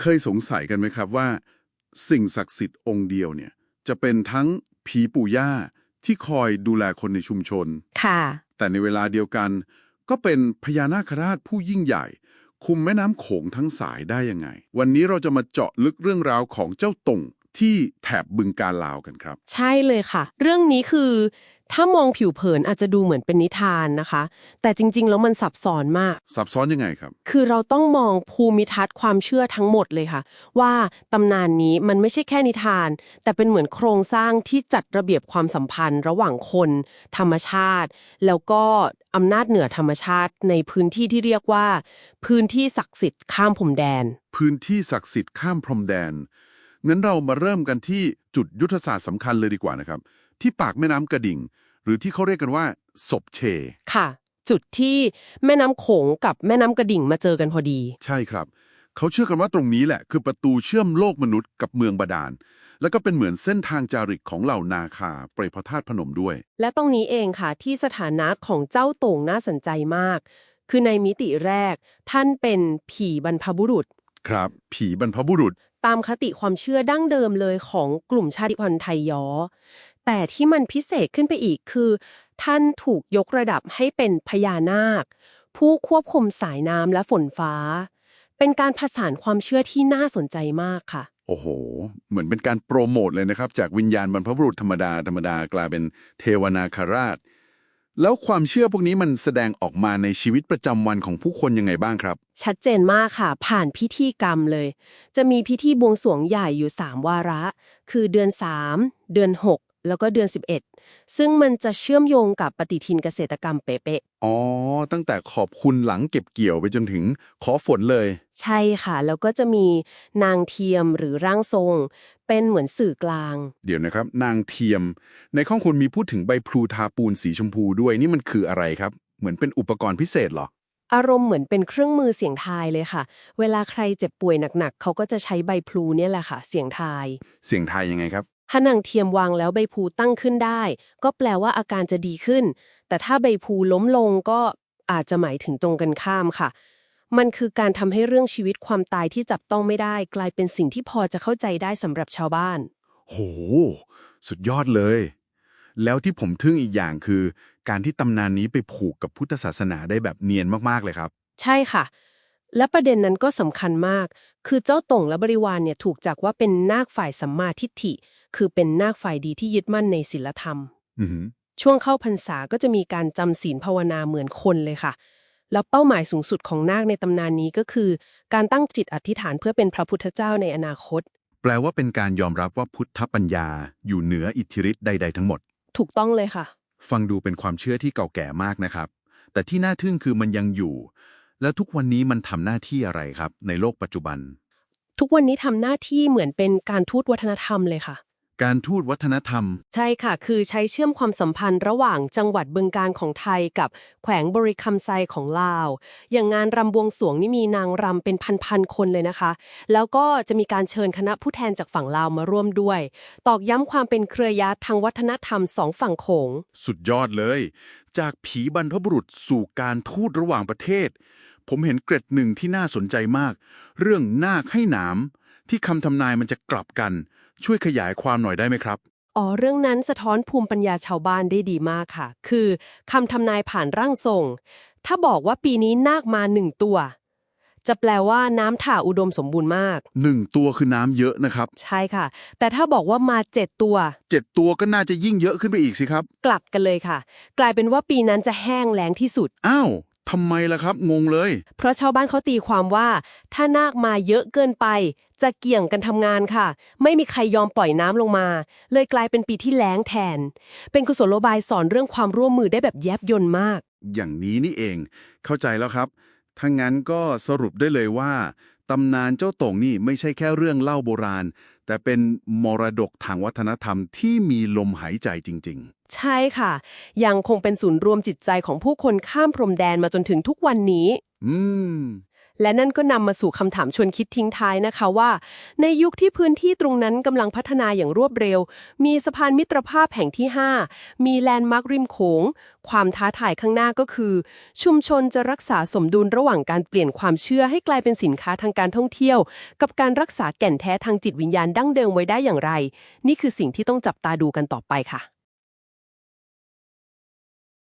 เคยสงสัยกันไหมครับว่า สิ่งศักดิ์สิทธิ์องค์เดียวเนี่ยจะเป็นทั้งผีปู่ย่าที่คอยดูแลคนในชุมชน ค่ะ แต่ในเวลาเดียวกัน ก็เป็นพญานาคราชผู้ยิ่งใหญ่ คุมแม่น้ำโขงทั้งสายได้ยังไง วันนี้เราจะมาเจาะลึกเรื่องราวของเจ้าตงที่แถบบึงการลาวกันครับ ใช่เลยค่ะ เรื่องนี้คือ ถ้ามองผิวเผินอาจจะดูเหมือนเป็นนิทานนะคะ แต่จริง ๆ แล้วมันซับซ้อนมาก ซับซ้อนยังไงครับ คือเราต้องมองภูมิทัศน์ความเชื่อทั้งหมดเลยค่ะ ว่าตำนานนี้มันไม่ใช่แค่นิทาน แต่เป็นเหมือนโครงสร้างที่จัดระเบียบความสัมพันธ์ ระหว่างคน ธรรมชาติ แล้วก็อำนาจเหนือธรรมชาติในพื้นที่ที่เรียกว่า พื้นที่ศักดิ์สิทธิ์ข้ามพรมแดน พื้นที่ศักดิ์สิทธิ์ข้ามพรมแดนงั้นเรามาเริ่มกันที่จุดยุทธศาสตร์สำคัญเลยดีกว่านะครับ ที่ปากแม่น้ำกระดิ่ง หรือที่เขาเรียกกันว่าศพเช ค่ะ จุดที่แม่น้ำโขงกับแม่น้ำกระดิ่งมาเจอกันพอดี ใช่ครับ เขาเชื่อกันว่าตรงนี้แหละ คือประตูเชื่อมโลกมนุษย์กับเมืองบาดาล แล้วก็เป็นเหมือนเส้นทางจาริกของเหล่านาคาไปพระธาตุพนมด้วย และตรงนี้เองค่ะ ที่สถานะของเจ้าโต่งน่าสนใจมาก คือในมิติแรก ท่านเป็นผีบรรพบุรุษ ครับ ผีบรรพบุรุษ ตามคติความเชื่อดั้งเดิมเลยของกลุ่มชาติพันธุ์ไทยย้อ แต่ที่มันพิเศษขึ้นไปอีกคือ ท่านถูกยกระดับให้เป็นพญานาค ผู้ควบคุมสายน้ำและฝนฟ้า เป็นการผสานความเชื่อที่น่าสนใจมากค่ะ โอ้โห เหมือนเป็นการโปรโมทเลยนะครับ จากวิญญาณบรรพบุรุษธรรมดาธรรมดากลายเป็นเทวนาคราช แล้วความเชื่อพวกนี้มันแสดงออกมาในชีวิตประจำวันของผู้คนยังไงบ้างครับ ชัดเจนมากค่ะ ผ่านพิธีกรรมเลย จะมีพิธีบวงสรวงใหญ่อยู่ 3 วาระ คือเดือน 3 เดือน 6 แล้วก็เดือน 11 ซึ่งมันจะเชื่อมโยงกับปฏิทินเกษตรกรรมเป๊ะอ๋อ ตั้งแต่ขอบคุณหลังเก็บเกี่ยวไปจนถึงขอฝนเลย ๆ ใช่ค่ะ แล้วก็จะมีนางเทียมหรือร่างทรง เป็นเหมือนสื่อกลาง เดี๋ยวนะครับ นางเทียม ในข้องคุณมีพูดถึงใบพลูทาปูนสีชมพูด้วยนี่มันคืออะไรครับ เหมือนเป็นอุปกรณ์พิเศษเหรอ อารมณ์เหมือนเป็นเครื่องมือเสียงทายเลยค่ะ เวลาใครเจ็บป่วยหนักๆ เขาก็จะใช้ใบพลูเนี่ยแหละค่ะ เสียงทาย เสียงไทายยังไงครับ ถ้านางเทียมวางแล้วใบพลูตั้งขึ้นได้ ก็แปลว่าอาการจะดีขึ้น แต่ถ้าใบพลูล้มลงก็อาจจะหมายถึงตรงกันข้ามค่ะ มันคือการทำให้เรื่องชีวิตความตายที่จับต้องไม่ได้ กลายเป็นสิ่งที่พอจะเข้าใจได้สำหรับชาวบ้าน โห สุดยอดเลย แล้วที่ผมทึ่งอีกอย่างคือ การที่ตำนานนี้ไปผูกกับพุทธศาสนาได้แบบเนียนมากๆเลยครับ ใช่ค่ะ และประเด็นนั้นก็สำคัญมาก คือเจ้าต่งและบริวารเนี่ยถูกจักว่าเป็นนาคฝ่ายสัมมาทิฏฐิ คือเป็นนาคฝ่ายดีที่ยึดมั่นในศีลธรรมอือหือช่วงเข้าพรรษาก็จะมีการจำศีลภาวนาเหมือนคนเลยค่ะ แล้วเป้าหมายสูงสุดของนาคในตำนานนี้ก็คือ การตั้งจิตอธิษฐานเพื่อเป็นพระพุทธเจ้าในอนาคต แปลว่าเป็นการยอมรับว่าพุทธปัญญา อยู่เหนืออิทธิฤทธิ์ใด ๆ ทั้งหมด ถูกต้องเลยค่ะ ฟังดูเป็นความเชื่อที่เก่าแก่มากนะครับ แต่ที่น่าทึ่งคือมันยังอยู่ แล้วทุกวันนี้มันทำหน้าที่อะไรครับ ในโลกปัจจุบัน ทุกวันนี้ทำหน้าที่เหมือนเป็นการทูตวัฒนธรรมเลยค่ะ การทูตวัฒนธรรม ใช่ค่ะ คือใช้เชื่อมความสัมพันธ์ระหว่างจังหวัดบึงการของไทยกับแขวงบริคำไซของลาว อย่างงานรำบวงสรวงนี่มีนางรำเป็นพันๆคนเลยนะคะ แล้วก็จะมีการเชิญคณะผู้แทนจากฝั่งลาวมาร่วมด้วย ตอกย้ำความเป็นเครือญาติทางวัฒนธรรมสองฝั่งโขง สุดยอดเลย จากผีบรรพบุรุษสู่การทูตระหว่างประเทศ ผมเห็นเกร็ดหนึ่งที่น่าสนใจมาก เรื่องนาคให้หนามที่คำทำนายมันจะกลับกัน ช่วยขยายความหน่อยได้ไหมครับ อ๋อ เรื่องนั้นสะท้อนภูมิปัญญาชาวบ้านได้ดีมากค่ะ คือคำทำนายผ่านร่างทรง ถ้าบอกว่าปีนี้นาคมาหนึ่งตัว จะแปลว่าน้ำถ่าอุดมสมบูรณ์มาก หนึ่งตัวคือน้ำเยอะนะครับ ใช่ค่ะ แต่ถ้าบอกว่ามาเจ็ดตัว เจ็ดตัวก็น่าจะยิ่งเยอะขึ้นไปอีกสิครับ กลับกันเลยค่ะ กลายเป็นว่าปีนั้นจะแห้งแล้งที่สุด อ้าว ทำไมล่ะครับงงเลย เพราะชาวบ้านเขาตีความว่า ถ้านาคมาเยอะเกินไป จะเกี่ยงกันทำงานค่ะ ไม่มีใครยอมปล่อยน้ำลงมา เลยกลายเป็นปีที่แล้งแทน เป็นกุศโลบายสอนเรื่องความร่วมมือได้แบบแยบยนต์มาก อย่างนี้นี่เอง เข้าใจแล้วครับถ้างั้นก็สรุปได้เลยว่าตำนานเจ้าตงนี่ไม่ใช่แค่เรื่องเล่าโบราณ แต่เป็นมรดกทางวัฒนธรรมที่มีลมหายใจจริง ใช่ค่ะ ยังคงเป็นศูนย์รวมจิตใจของผู้คนข้ามพรมแดนมาจนถึงทุกวันนี้ๆอืม และนั่นก็นำมาสู่คำถามชวนคิดทิ้งท้ายนะคะว่า ในยุคที่พื้นที่ตรงนั้นกำลังพัฒนาอย่างรวดเร็ว มีสะพานมิตรภาพแห่งที่ 5 มีแลนด์มาร์คริมโขง ความท้าทายข้างหน้าก็คือ ชุมชนจะรักษาสมดุลระหว่างการเปลี่ยนความเชื่อให้กลายเป็นสินค้าทางการท่องเที่ยว กับการรักษาแก่นแท้ทางจิตวิญญาณดั้งเดิมไว้ได้อย่างไร นี่คือสิ่งที่ต้องจับตาดูกันต่อไปค่ะ